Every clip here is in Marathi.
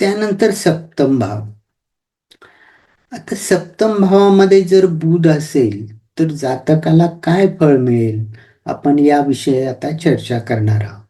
त्यानंतर सप्तम भाव. आता सप्तम भावामध्ये जर बुध असेल तर जातकाला काय फळ मिळेल? आपण या विषयी आता चर्चा करणार आहोत.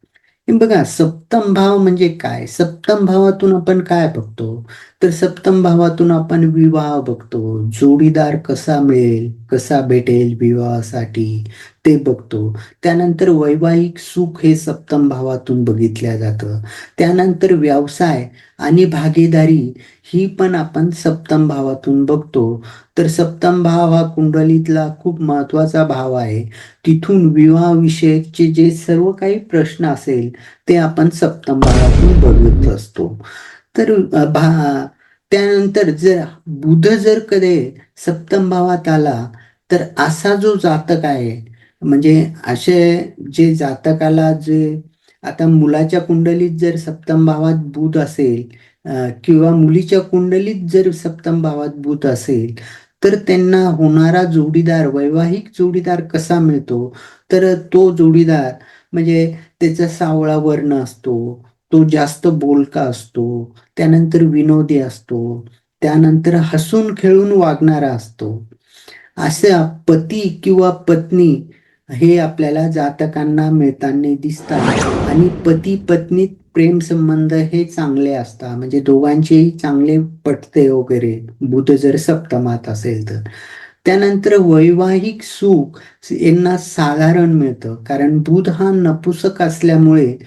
बघा सप्तम भाव म्हणजे काय? सप्तम भावातून आपण काय बघतो? तर सप्तम भावातून आपण विवाह बघतो. जोडीदार कसा मिळेल? कसा भेटेल विवाहासाठी? ते बघतो. त्यानंतर वैवाहिक सुख हे सप्तम भावातून बघितल्या जातं. त्यानंतर व्यवसाय आणि भागीदारी ही पण आपण सप्तम भावातून बघतो. तर सप्तम भाव हा कुंडलीतला खूप महत्त्वाचा भाव आहे. तिथून विवाहविषयकचे जे सर्व काही प्रश्न असेल ते आपण सप्तम भावातून बघत असतो. तर भा त्यानंतर जर बुध जर कधी सप्तम भावात आला तर असा जो जातक आहे म्हणजे असे जे जातकाला जे आता मुलाच्या कुंडलीत जर सप्तम भावात बुध असेल किंवा मुलीच्या कुंडलीत जर सप्तम भावात बुध असेल तर त्यांना होणारा जोडीदार वैवाहिक जोडीदार कसा मिळतो? तर तो जोडीदार म्हणजे त्याचा सावळा वर्ण असतो तो जास्त बोलका असतो त्यानंतर विनोदी असतो त्यानंतर हसून खेळून वागणारा असतो. असा पती किंवा पत्नी हे आपल्याला जातकांना मिळताना दिसतात. आणि पती पत्नीत प्रेम संबंध हे चांगले असतात. म्हणजे दोघांचेही चांगले पटते वगैरे. बुध जर सप्तमात असेल तर. त्यानंतर वैवाहिक सुख यांना साधारण मिळतं. कारण बुध हा नपुसक असल्यामुळे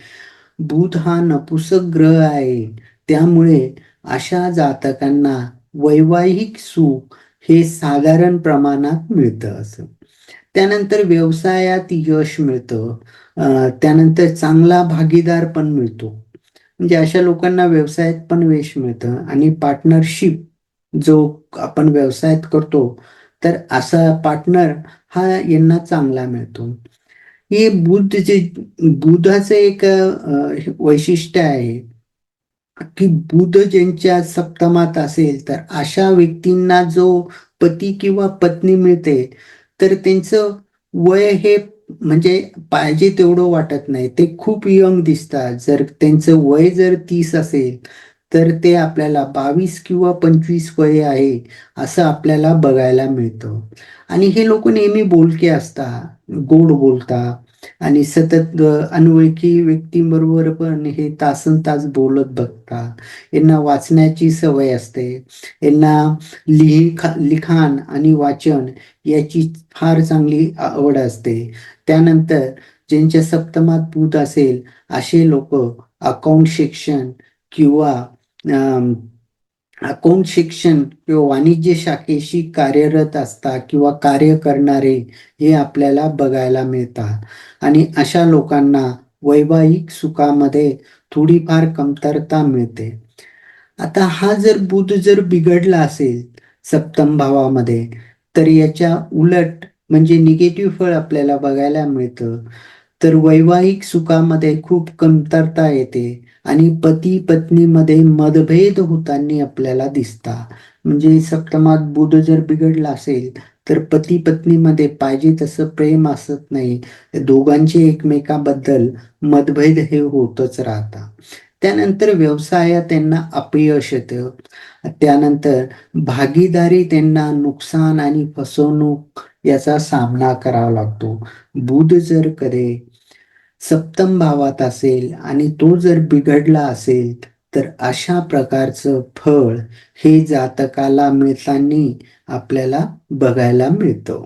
बुध हा नपुसक ग्रह आहे. त्यामुळे अशा जातकांना वैवाहिक सुख हे साधारण प्रमाणात मिळतं असं. त्यानंतर व्यवसायात यश मिळतं. त्यानंतर चांगला भागीदार पण मिळतो. म्हणजे अशा लोकांना व्यवसायात पण यश मिळतं आणि पार्टनरशिप जो आपण व्यवसायात करतो तर असा पार्टनर हा यांना चांगला मिळतो. हे बुद्ध जे बुधाचं एक वैशिष्ट्य आहे की बुध ज्यांच्या सप्तमात असेल तर अशा व्यक्तींना जो पती किंवा पत्नी मिळते तर त्यांचं वय हे म्हणजे पाहिजे तेवढं वाटत नाही. ते खूप यंग दिसतात. जर त्यांचं वय जर तीस असेल तर ते आपल्याला बावीस किंवा पंचवीस वय आहे असं आपल्याला बघायला मिळतं. आणि हे लोक नेहमी बोलके असतात. गोड बोलतात. आणि सतत अनोळखी व्यक्तींबरोबर पण हे तासन तास बोलत बघतात. यांना वाचण्याची सवय असते. यांना लिही लिखाण आणि वाचन याची फार चांगली आवड असते. त्यानंतर ज्यांच्या सप्तमात भूत असेल असे लोक अकाउंट शिक्षण किंवा अकाउंट शिक्षण किंवा वाणिज्य शाखेशी कार्यरत असता किंवा कार्य करणारे हे आपल्याला बघायला मिळतात. आणि अशा लोकांना वैवाहिक सुखामध्ये थोडीफार कमतरता मिळते. आता हा जर बुध जर बिघडला असेल सप्तम भावामध्ये तर याच्या उलट म्हणजे निगेटिव्ह फळ आपल्याला बघायला मिळतं. तर वैवाहिक सुखामध्ये खूप कमतरता येते. आणि पती पत्नीमध्ये मतभेद होताना आपल्याला दिसता. म्हणजे सप्तमात बुध जर बिघडला असेल तर पती पत्नीमध्ये पाहिजे तसं प्रेम असत नाही. दोघांचे एकमेकाबद्दल मतभेद हे होतच राहतात त्यानंतर व्यवसायात त्यांना अपयश येतं. त्यानंतर भागीदारी त्यांना नुकसान आणि फसवणूक याचा सामना करावा लागतो. बुध जर कधी सप्तम भावात असेल आणि तो जर बिघडला असेल तर अशा प्रकारचं फळ हे जातकाला मिळताना आपल्याला बघायला मिळतं.